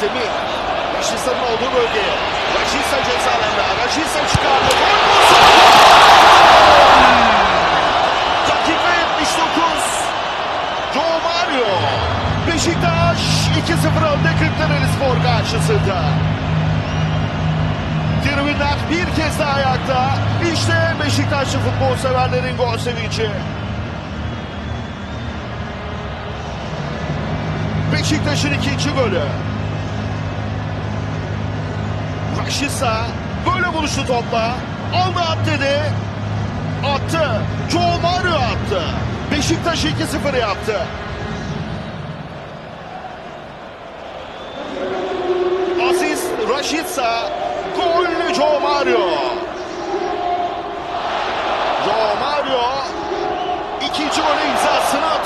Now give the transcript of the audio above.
Semih. Raşitsa'nın olduğu bölgeye. Raşitsa ceza alanına. Raşitsa çıkardı. Dakika 79. Joe Mario. Beşiktaş 2-0 önde Kırklareli Spor karşısında. Tribünler bir kez daha ayakta. İşte Beşiktaşlı futbol severlerin gol sevinci. Beşiktaş'ın ikinci golü. Raşitsa böyle buluştu topla. Aldı at dedi. Attı. Joe Mario attı. Beşiktaş 2-0 yaptı. Aziz Raşitsa gol Joe Mario. Joe Mario ikinci golü imzasını.